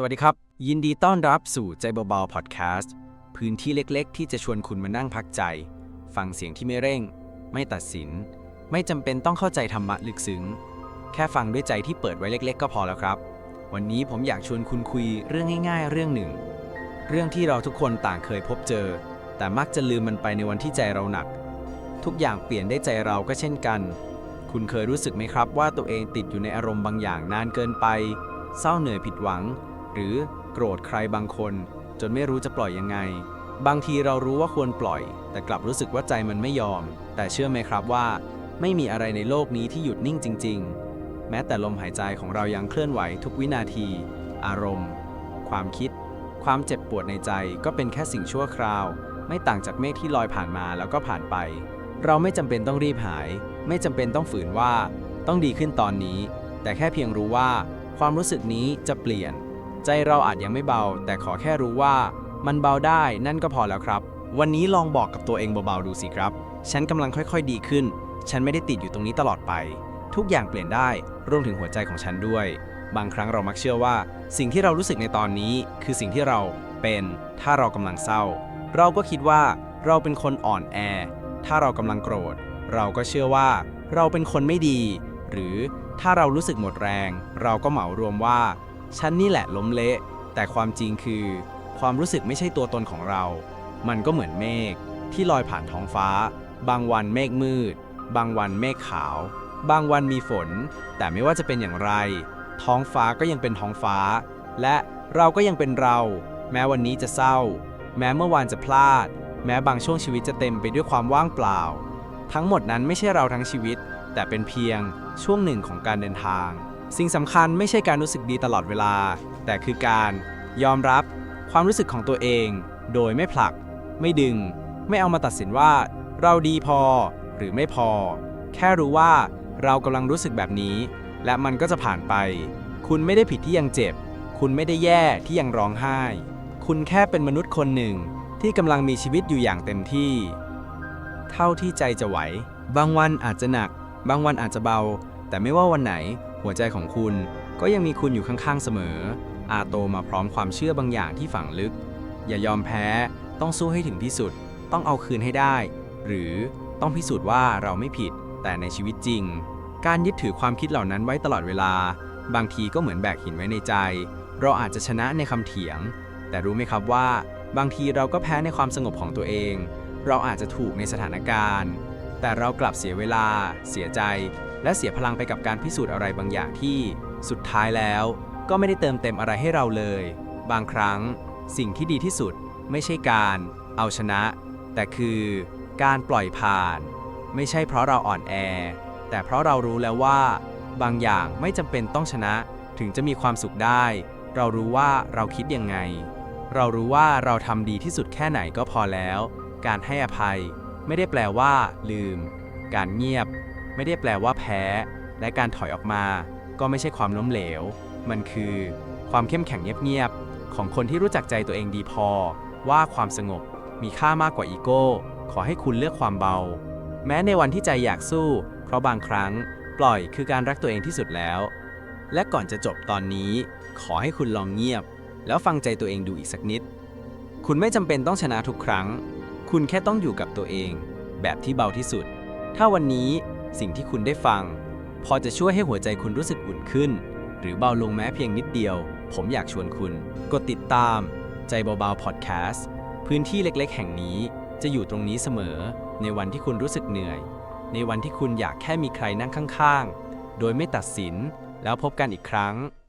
สวัสดีครับ ยินดีต้อนรับสู่ใจเบาๆพอดแคสต์พื้นที่เล็กๆ ที่จะชวนคุณมานั่งพักใจ ฟังเสียงที่ไม่เร่ง ไม่ตัดสิน ไม่จำเป็นต้องเข้าใจธรรมะลึกซึ้ง แค่ฟังด้วยใจที่เปิดไว้เล็ก ๆ ก็พอแล้วครับ วันนี้ผมอยากชวนคุณคุยเรื่องง่าย ๆ เรื่องหนึ่ง เรื่องที่เราทุกคนต่างเคยพบเจอ แต่มักจะลืมมันไปในวันที่ใจเราหนัก ทุกอย่างเปลี่ยนได้ใจเราก็เช่นกัน คุณเคยรู้สึกไหมครับว่าตัวเองติดอยู่ในอารมณ์บางอย่างนานเกินไป เศร้าเหนื่อยผิดหวัง หรือโกรธใครบางคน จนไม่รู้จะปล่อยยังไง บางทีเรารู้ว่าควรปล่อย แต่กลับรู้สึกว่าใจมันไม่ยอม แต่เชื่อไหมครับว่า ไม่มีอะไรในโลกนี้ที่หยุดนิ่งจริง ๆ แม้แต่ลมหายใจของเรายังเคลื่อนไหวทุกวินาที อารมณ์ ความคิด ความเจ็บปวดในใจก็เป็นแค่สิ่งชั่วคราว ไม่ต่างจากเมฆที่ลอยผ่านมาแล้วก็ผ่านไป เราไม่จำเป็นต้องรีบหาย ไม่จำเป็นต้องฝืนว่า ต้องดีขึ้นตอนนี้ แต่แค่เพียงรู้ว่าความรู้สึกนี้จะเปลี่ยน ใจเราอาจยังไม่เบา แต่ขอแค่รู้ว่า มันเบาได้นั่นก็พอแล้วครับ วันนี้ลองบอกกับตัวเองเบาๆดูสิครับ ฉันกำลังค่อยๆดีขึ้น ฉันไม่ได้ติดอยู่ตรงนี้ตลอดไป ทุกอย่างเปลี่ยนได้รวมถึงหัวใจของฉันด้วย บางครั้งเรามักเชื่อว่า สิ่งที่เรารู้สึกในตอนนี้ คือสิ่งที่เราเป็นถ้าเรากำลังเศร้า เราก็คิดว่าเราเป็นคนอ่อนแอ ถ้าเรากำลังโกรธ เราก็เชื่อว่าเราเป็นคนไม่ดี หรือถ้าเรารู้สึกหมดแรง เราก็เหมารวมว่า ฉันนี่แหละล้มเละ แต่ความจริงคือ ความรู้สึกไม่ใช่ตัวตนของเรา มันก็เหมือนเมฆที่ลอยผ่านท้องฟ้า บางวันเมฆมืด บางวันเมฆขาว บางวันมีฝน แต่ไม่ว่าจะเป็นอย่างไร ท้องฟ้าก็ยังเป็นท้องฟ้า และเราก็ยังเป็นเรา แม้วันนี้จะเศร้า แม้เมื่อวานจะพลาด แม้บางช่วงชีวิตจะเต็มไปด้วยความว่างเปล่า ทั้งหมดนั้นไม่ใช่เราทั้งชีวิต แต่เป็นเพียงช่วงหนึ่งของการเดินทาง สิ่งสำคัญไม่ใช่การรู้สึกดีตลอดเวลา แต่คือการยอมรับความรู้สึกของตัวเอง โดยไม่ผลัก ไม่ดึง ไม่เอามาตัดสินว่า เราดีพอหรือไม่พอ แค่รู้ว่าเรากำลังรู้สึกแบบนี้ และมันก็จะผ่านไป คุณไม่ได้ผิดที่ยังเจ็บ คุณไม่ได้แย่ที่ยังร้องไห้ คุณแค่เป็นมนุษย์คนหนึ่งที่กำลังมีชีวิตอยู่อย่างเต็มที่ เท่าที่ใจจะไหว บางวันอาจจะหนัก บางวันอาจจะเบา แต่ไม่ว่าวันไหน หัวใจของคุณก็ยังมีคุณอยู่ข้างๆเสมอ อาโตมาพร้อมความเชื่อบางอย่างที่ฝังลึก อย่ายอมแพ้ ต้องสู้ให้ถึงที่สุด ต้องเอาคืนให้ได้ หรือต้องพิสูจน์ว่าเราไม่ผิด แต่ในชีวิตจริง การยึดถือความคิดเหล่านั้นไว้ตลอดเวลา บางทีก็เหมือนแบกหินไว้ในใจ เราอาจจะชนะในคำเถียง แต่รู้ไหมครับว่า บางทีเราก็แพ้ในความสงบของตัวเอง เราอาจจะถูกในสถานการณ์ แต่เรากลับเสียเวลา เสียใจ และเสียพลังไปกับการพิสูจน์อะไรบางอย่างที่ สุดท้ายแล้ว ก็ไม่ได้เติมเต็มอะไรให้เราเลย บางครั้ง สิ่งที่ดีที่สุด ไม่ใช่การ เอาชนะ แต่คือการปล่อยผ่าน ไม่ใช่เพราะเราอ่อนแอ แต่เพราะเรารู้แล้วว่า บางอย่างไม่จำเป็นต้องชนะ ถึงจะมีความสุขได้ เรารู้ว่าเราคิดยังไง เรารู้ว่าเราทำดีที่สุดแค่ไหนก็พอแล้ว การให้อภัย ไม่ได้แปลว่า ลืม การเงียบ ไม่ได้แปลว่าแพ้ และการถอยออกมา ก็ไม่ใช่ความล้มเหลว มันคือ ความเข้มแข็งเงียบๆของคนที่รู้จักใจตัวเองดีพอ ว่าความสงบ มีค่ามากกว่าอีโก้ ขอให้คุณเลือกความเบา แม้ในวันที่ใจอยากสู้ เพราะบางครั้ง ปล่อยคือการรักตัวเองที่สุดแล้ว และก่อนจะจบตอนนี้ ขอให้คุณลองเงียบ แล้วฟังใจตัวเองดูอีกสักนิด คุณไม่จำเป็นต้องชนะทุกครั้ง คุณแค่ต้องอยู่กับตัวเอง แบบที่เบาที่สุด ถ้าวันนี้สิ่งที่คุณได้ฟัง พอจะช่วยให้หัวใจคุณรู้สึกอุ่นขึ้น หรือเบาลงแม้เพียงนิดเดียว ผมอยากชวนคุณ กดติดตาม ใจเบาๆพอดแคสต์พื้นที่เล็กๆ แห่งนี้จะอยู่ตรงนี้เสมอ ในวันที่คุณรู้สึกเหนื่อย ในวันที่คุณอยากแค่มีใครนั่งข้างๆ โดยไม่ตัดสิน แล้วพบกันอีกครั้ง